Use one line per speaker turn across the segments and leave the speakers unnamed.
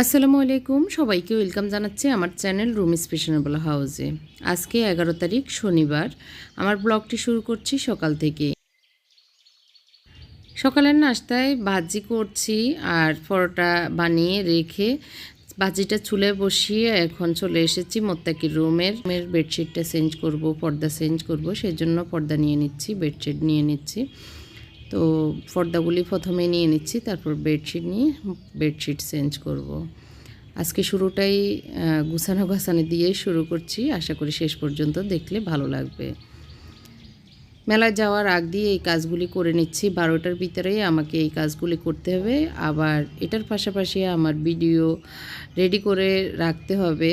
আসসালামু আলাইকুম। সবাইকে ওয়েলকাম জানাচ্ছি আমার চ্যানেল রুম স্পেশনেবল হাউসে। আজকে এগারো তারিখ, শনিবার। আমার ব্লগটি শুরু করছি সকাল থেকে। সকালের নাস্তায় ভাজি করছি আর পরোটা বানিয়ে রেখে ভাজিটা চুলে বসিয়ে এখন চলে এসেছি মোত্তাকির রুমের। রুমের বেডশিটটা চেঞ্জ করব, পর্দা চেঞ্জ করব, সেজন্য পর্দা নিয়ে নিচ্ছি, বেডশিট নিয়ে নিচ্ছি। তো পর্দাগুলি প্রথমে নিয়ে নিচ্ছি, তারপর বেডশিট নিয়ে বেডশিট চেঞ্জ করব। আজকে শুরুটাই গুছানো গাছানো দিয়েই শুরু করছি। আশা করি শেষ পর্যন্ত দেখলে ভালো লাগবে। মেলায় যাওয়ার আগ দিয়ে এই কাজগুলি করে নিচ্ছি। বারোটার ভিতরেই আমাকে এই কাজগুলি করতে হবে। আবার এটার পাশাপাশি আমার ভিডিও রেডি করে রাখতে হবে।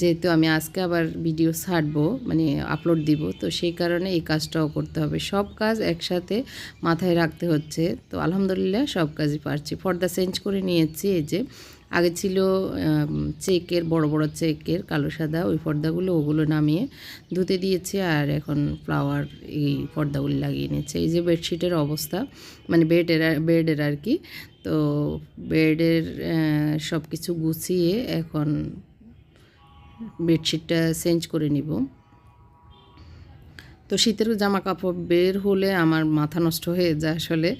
যেহেতু আমি আজকে আবার ভিডিও ছাড়বো মানে আপলোড দিব, তো সেই কারণে এই কাজটাও করতে হবে। সব কাজ একসাথে মাথায় রাখতে হচ্ছে। তো আলহামদুলিল্লাহ সব কাজই পারছি। পর্দা চেঞ্জ করে নিয়েছি, এই যে আগে ছিল চেকের, বড় বড় চেকের, কালো সাদা, ওই পর্দাগুলো, ওগুলো নামিয়ে ধুতে দিয়েছি আর এখন ফ্লাওয়ার এই পর্দাগুলি লাগিয়ে নিয়েছে। এই যে বেডশিটের অবস্থা মানে বেডের বেডের আর কি, তো বেডের সব কিছু গুছিয়ে এখন বেডশিটটা চেঞ্জ করে নিব। তো শীতের জামা কাপড় বের হলে আমার মাথা নষ্ট হয়ে যায় আসলে।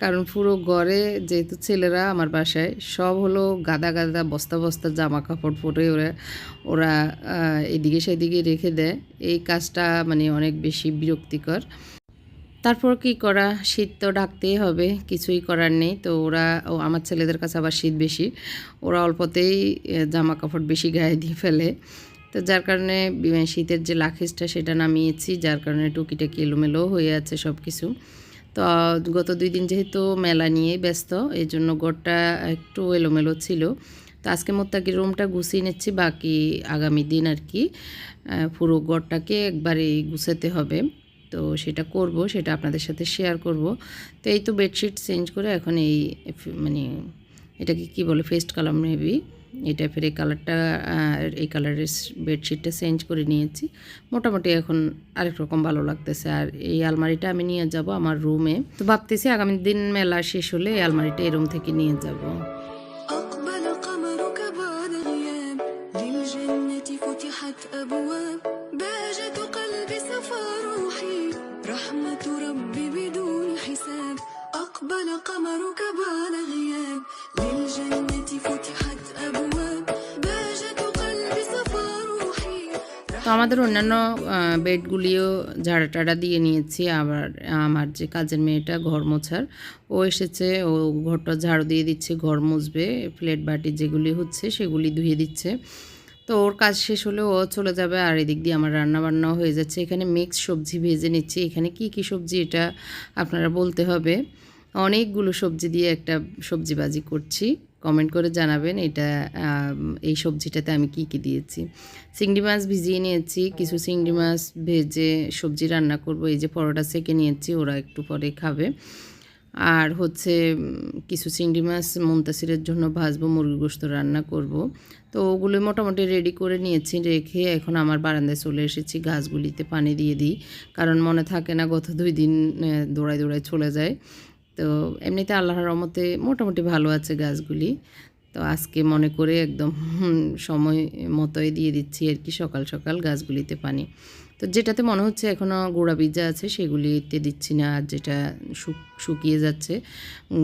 কারণ পুরো ঘরে যেহেতু ছেলেরা আমার বাসায়, সব হলো গাদা গাদা, বস্তা বস্তা জামা কাপড় পরে ওরা ওরা এদিকে সেদিকে রেখে দেয়। এই কাজটা মানে অনেক বেশি বিরক্তিকর। তারপর কি করা? শীত তো ডাকতেই হবে, কিছুই করার নেই। তো ওরা, ও আমার ছেলেদের কাছে আবার শীত বেশি। ওরা অল্পতেই জামা কাপড় বেশি গায়ে দিয়ে ফেলে। তো যার কারণে শীতের যে লাখিসটা, সেটা নামিয়েছি, যার কারণে টুকিটাকি এলোমেলো হয়ে আছে সব কিছু তো, গত দুই দিন যেহেতু মেলা নিয়ে ব্যস্ত এই জন্য ঘরটা একটু এলোমেলো ছিল। তো আজকে মোত্তাকি রুমটা গুছিয়ে নিচ্ছি, বাকি আগামী দিন আর কি পুরো ঘরটাকে একবারে গুছাতে হবে। তো সেটা করব, সেটা আপনাদের সাথে শেয়ার করব। তো এই তো বেডশিট চেঞ্জ করে এখন এই মানে এটাকে কি বলে ফেস্ট কালার মেবি এটা ফের এই কালারটা এই কালারের বেডশিটটা চেঞ্জ করে নিয়েছি। মোটামুটি এখন আরেক রকম ভালো লাগতেছে। আর এই আলমারিটা আমি নিয়ে যাব আমার রুমে তো ভাবতেছি আগামী দিন মেলা শেষ হলে এই আলমারিটা এই রুম থেকে নিয়ে যাব। তো আমাদের অন্যান্য বেডগুলিও ঝাড়া টাড়া দিয়ে নিয়েছি। আবার আমার যে কাজের মেয়েটা ঘর মোছার, ও এসেছে, ও ঘরটা ঝাড়ু দিয়ে দিচ্ছে, ঘর মুছবে, প্লেট বাটি যেগুলি হচ্ছে সেগুলি ধুয়ে দিচ্ছে। তো ওর কাজ শেষ হলে ও চলে যাবে আর এদিক দিয়ে আমার রান্না বান্নাও হয়ে যাচ্ছে। এখানে মিক্স সবজি ভেজে নিচ্ছি। এখানে কি কি সবজি এটা আপনারা বলতে হবে। অনেকগুলো সবজি দিয়ে একটা সবজি বাজি করছি। কমেন্ট করে জানাবেন এটা এই সবজিটাতে আমি কি কি দিয়েছি। চিংড়ি মাছ ভিজিয়ে নিয়েছি, কিছু চিংড়ি মাছ ভেজে সবজি রান্না করব। এই যে পরোটা সেকে নিয়েছি, ওরা একটু পরে খাবে। আর হচ্ছে কিছু চিংড়ি মাছ মুমতাসিরের জন্য ভাজবো মুরগি গোস্ত রান্না করব। তো ওগুলো মোটামুটি রেডি করে নিয়েছি, রেখে এখন আমার বারান্দায় চলে এসেছি, গাছগুলিতে পানি দিয়ে দিই। কারণ মনে থাকে না গত দুই দিন দৌড়ায় দৌড়ায় চলে যায়। তো এমনিতে আল্লাহর রহমতে মোটামুটি ভালো আছে গাছগুলি। তো আজকে মনে করে একদম সময় মতোই দিয়ে দিচ্ছি আর কি সকাল সকাল গাছগুলিতে পানি। তো যেটাতে মনে হচ্ছে এখনও গোড়া বীজা আছে সেগুলিতে দিচ্ছি না, আর যেটা শুক- শুকিয়ে যাচ্ছে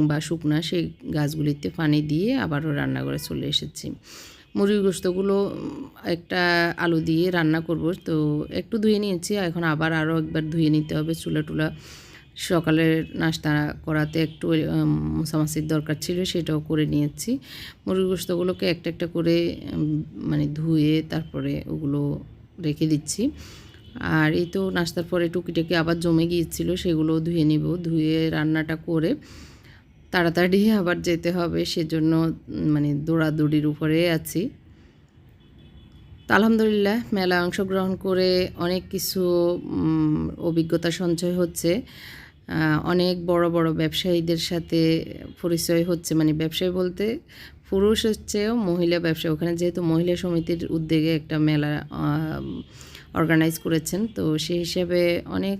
বা শুকনা সেই গাছগুলিতে পানি দিয়ে আবারও রান্নাঘরে চলে এসেছি। মুরগির গোস্তগুলো একটা আলু দিয়ে রান্না করব। তো একটু ধুয়ে নিয়েছি, এখন আবার আরও একবার ধুয়ে নিতে হবে, চুলা টুলা সকালের নাস্তা করাতে একটু মোছামাছির দরকার ছিল, সেটাও করে নিয়েছি। মুরগির গোস্তগুলোকে একটা একটা করে মানে ধুয়ে তারপরে ওগুলো রেখে দিচ্ছি। আর এই তো নাস্তার পরে টুকিটাকি আবার জমে গিয়েছিল সেগুলো ধুয়ে নিব। ধুয়ে রান্নাটা করে তাড়াতাড়ি আবার যেতে হবে, সেজন্য মানে দৌড়াদৌড়ির উপরে আছি। আলহামদুলিল্লাহ মেলায় অংশগ্রহণ করে অনেক কিছু অভিজ্ঞতা সঞ্চয় হচ্ছে। অনেক বড় বড় ব্যবসায়ীদের সাথে পরিচয় হচ্ছে। মানে ব্যবসায়ী বলতে পুরুষ হচ্ছেও মহিলা ব্যবসা ওখানে যেহেতু মহিলা সমিতির উদ্যোগে একটা মেলা অর্গানাইজ করেছেন, তো সেই হিসাবে অনেক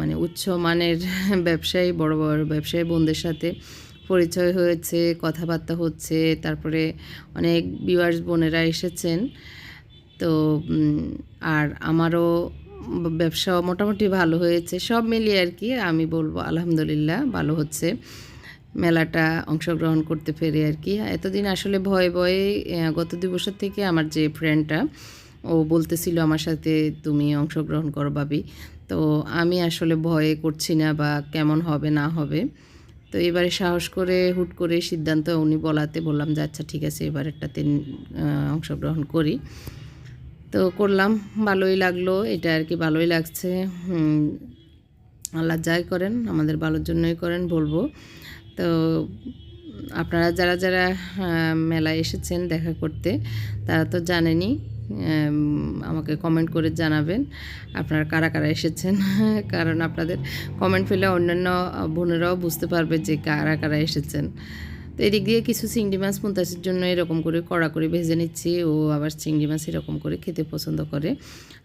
মানে উচ্চ মানের ব্যবসায়ী, বড় বড় ব্যবসায়ী বোনদের সাথে পরিচয় হয়েছে, কথাবার্তা হচ্ছে, তারপরে অনেক ভিউয়ার্স বোনেরা এসেছেন। তো আর আমারও ব্যবসা মোটামুটি ভালো হয়েছে, সব মিলিয়ে আর কি আমি বলব আলহামদুলিল্লাহ ভালো হচ্ছে। মেলাটা অংশগ্রহণ করতে পেরে আর কি। এতদিন আসলে ভয়ে ভয়ে গত দুই বছর থেকে আমার যে ফ্রেন্ডটা ও বলতেছিল আমার সাথে, তুমি অংশগ্রহণ করো ভাবি। তো আমি আসলে ভয়ে করছি না বা কেমন হবে না হবে। তো এবারে সাহস করে হুট করে সিদ্ধান্ত উনি বলাতে বললাম যে আচ্ছা ঠিক আছে এবার একটাতে আহ, অংশগ্রহণ করি। তো করলাম ভালোই লাগল এটা আর কি ভালোই লাগছে। আল্লাহ যাই করেন আমাদের ভালোর জন্যই করেন বলব। তো আপনারা যারা যারা মেলায় এসেছেন দেখা করতে তারা তো জানেনই আমাকে কমেন্ট করে জানাবেন, আপনারা কারা কারা এসেছেন? কারণ আপনাদের কমেন্ট পেলে অন্যান্য বোনেরাও বুঝতে পারবে যে কারা কারা এসেছেন। তো এদিক দিয়ে কিছু চিংড়ি মাছ মুন্তাসির জন্য এরকম করে কড়া করে ভেজে নিচ্ছি, ও আবার চিংড়ি মাছ এরকম করে খেতে পছন্দ করে।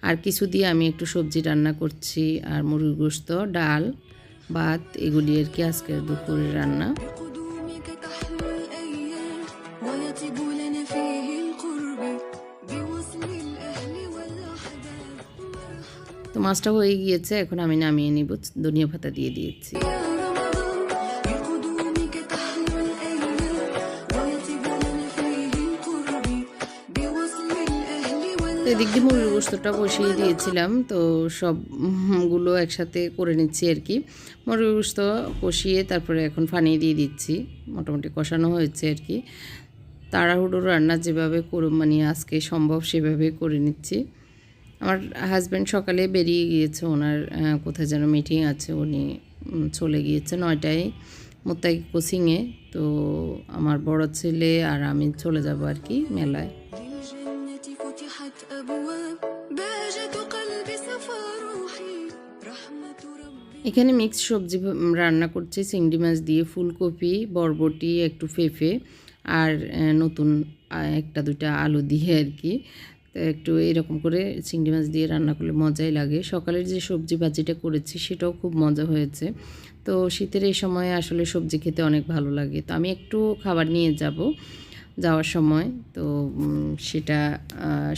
আর কিছু দিয়ে আমি একটু সবজি রান্না করছি, আর মুরগির গোস্ত, ডাল, ভাত, এগুলি আর কি আজকের দুপুরের রান্না। তো মাছটা হয়ে গিয়েছে, এখন আমি নামিয়ে নিব, ধনিয়া পাতা দিয়ে দিয়েছি। তো এদিক দিয়ে মুরগির গোস্তটা বসিয়ে দিয়েছিলাম, তো সবগুলো একসাথে করে নিচ্ছি আর কি। মুরগির গোস্ত কষিয়ে তারপরে এখন ফানিয়ে দিয়ে দিচ্ছি, মোটামুটি কষানো হয়েছে আর কি। তাড়াহুড়ো রান্না যেভাবে করুম মানে আজকে সম্ভব সেভাবে করে নিচ্ছি। আমার হাজব্যান্ড সকালে বেরিয়ে গিয়েছে, ওনার কোথায় যেন মিটিং আছে, উনি চলে গিয়েছে নয়টায় মোত্তাকি কোচিংয়ে তো আমার বড় ছেলে আর আমি চলে যাব আর কি মেলায়। এখানে মিক্স সবজি রান্না করছি, চিংড়ি মাছ দিয়ে ফুলকপি, বরবটি, একটু ফেফে, আর নতুন একটা দুটা আলু দিয়ে আর কি। তো একটু এরকম করে চিংড়ি মাছ দিয়ে রান্না করলে মজাই লাগে। সকালের যে সবজি ভাজিটা করেছি সেটাও খুব মজা হয়েছে। তো শীতের এই সময়ে আসলে সবজি খেতে অনেক ভালো লাগে। তো আমি একটু খাবার নিয়ে যাব যাওয়ার সময়। তো সেটা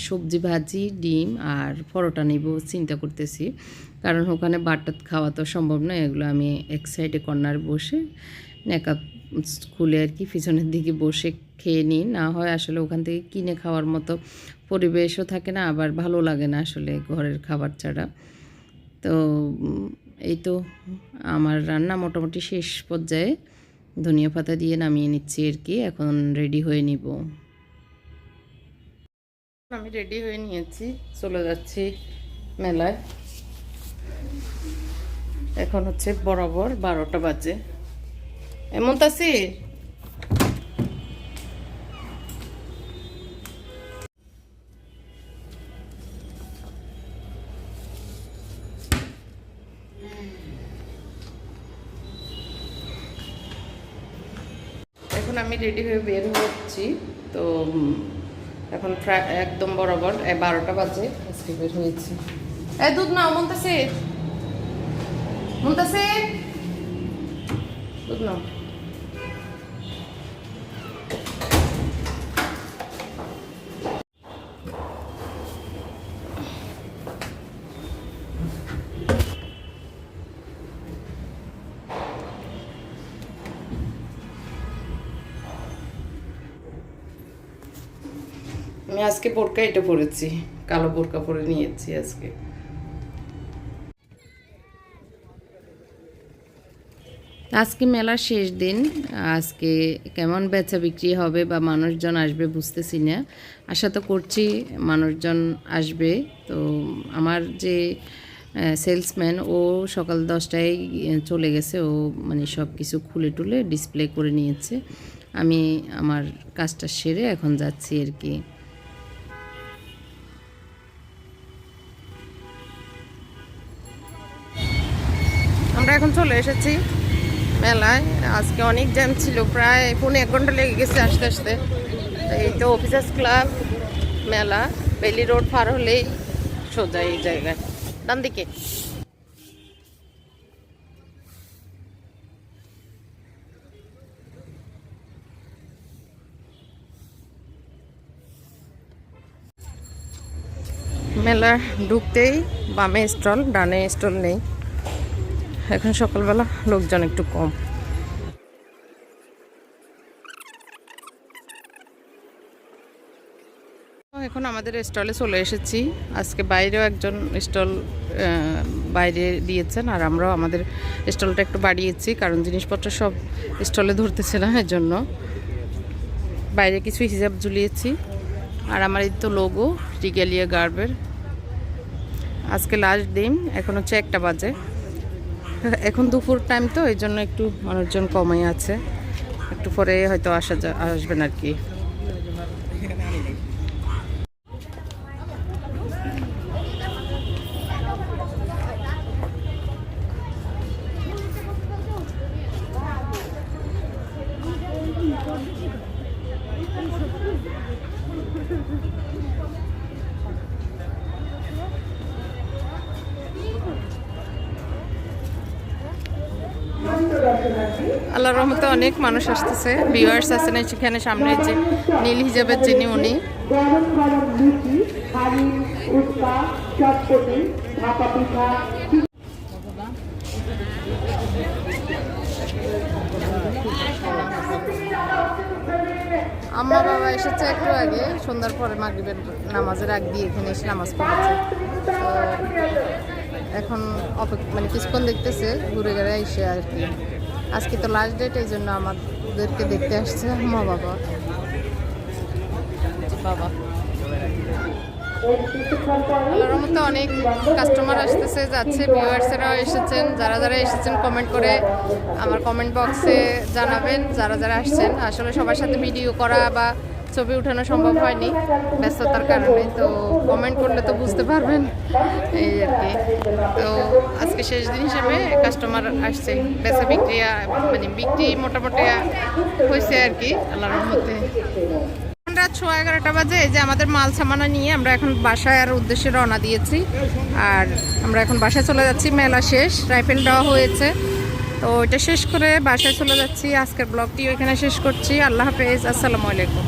সবজি ভাজি, ডিম আর পরোটা নিব চিন্তা করতেছি। কারণ ওখানে বাটাত খাওয়া তো সম্ভব নয়। এগুলো আমি এক সাইডে কর্নার বসে নেকাপ খুলে আর কি পিছনের দিকে বসে খেয়ে নিই। না হয় আসলে ওখান থেকে কিনে খাওয়ার মতো পরিবেশও থাকে না, আবার ভালো লাগে না আসলে ঘরের খাবার ছাড়া। তো এই তো আমার রান্না মোটামুটি শেষ পর্যায়ে ধনিয়া পাতা দিয়ে নামিয়ে নিচ্ছি আর কি, এখন রেডি হয়ে নিব। আমি রেডি হয়ে নিয়েছি, চলে যাচ্ছি মেলায়। এখন হচ্ছে বরাবর বারোটা বাজে। এমন তাসি রেডি হয়ে বের হচ্ছি। তো এখন একদম বরাবর বারোটা বাজে, আজকে বের হয়েছি। এ দুধ নাও মনতাসে মনতাসে দুধ নাও। আমি আজকে বোরকা এটা পরেছি, কালো বোরকা পরে নিয়েছি আজকে। আজকে মেলার শেষ দিন, আজকে কেমন বেচা বিক্রি হবে বা মানুষজন আসবে বুঝতেছি না। আশা তো করছি মানুষজন আসবে। তো আমার যে সেলসম্যান, ও সকাল দশটায় চলে গেছে। ও মানে সব কিছু খুলে টুলে ডিসপ্লে করে নিয়েছে। আমি আমার কাজটা সেরে এখন যাচ্ছি আর কি। চলে এসেছি মেলায়। আজকে অনেক জ্যাম ছিল, প্রায় পৌনে এক ঘণ্টা লেগে গেছে আস্তে আস্তে। এই তো অফিসার্স ক্লাব, মেলা, বেলি রোড পার হলেই সোজা এই জায়গায়। ডান দিকে। মেলা ঢুকতেই বামে স্টল, ডানে স্টল নেই। এখন সকালবেলা লোকজন একটু কম। এখন আমাদের স্টলে চলে এসেছি। আজকে বাইরেও একজন স্টল বাইরে দিয়েছেন আর আমরাও আমাদের স্টলটা একটু বাড়িয়েছি কারণ জিনিসপত্র সব স্টলে ধরতেছে না এর জন্য বাইরে কিছু হিজাব ঝুলিয়েছি আর আমার এই তো লোগো রিগেলিয়া গার্বের আজকে লাস্ট দিন, এখন হচ্ছে একটা বাজে। এখন দুপুর টাইম তো এই জন্য একটু মানুষজন কমই আছে। একটু পরে হয়তো আসা আসবেন আর কি আল্লাহ রহমতে অনেক মানুষ আসতেছে। ভিউয়ার্স আছেন সেখানে সামনে যে নীল হিজাবের যিনি উনি। আম্মা বাবা এসেছে একটু আগে, সন্ধ্যার পরে মাগরিবের নামাজের আগ দিয়ে এখানে এসে নামাজ পড়েছে। এখন অপেক্ষা মানে কিছুক্ষণ দেখতেছে, ঘুরে ঘুরে এসে আর কি। আজকে তো লাস্ট ডেট এই জন্য আমাদেরকে দেখতে আসছে মা বাবা। বাবা রহমতে অনেক কাস্টমার আসতেছে যাচ্ছে ভিউয়ার্সেরাও এসেছেন যারা যারা এসেছেন কমেন্ট করে আমার কমেন্ট বক্সে জানাবেন যারা যারা আসছেন। আসলে সবার সাথে ভিডিও করা বা ছবি উঠানো সম্ভব হয়নি ব্যস্ততার কারণে তো কমেন্ট করলে তো বুঝতে পারবেন। এই আর কি। তো আজকে শেষ দিন হিসেবে কাস্টমার আসছে, বেচা বিক্রি মানে বিক্রি মোটামুটি হয়েছে আর কি, আল্লাহর মধ্যে রাত সোয়া এগারোটা বাজে যে আমাদের মাল সামানা নিয়ে আমরা এখন বাসায় আর উদ্দেশ্যে রওনা দিয়েছি। আর আমরা এখন বাসায় চলে যাচ্ছি, মেলা শেষ, রাইফেল দেওয়া হয়েছে। তো এটা শেষ করে বাসায় চলে যাচ্ছি, আজকের ব্লগটি ওইখানে শেষ করছি। আল্লাহ হাফেজ, আসসালামু আলাইকুম।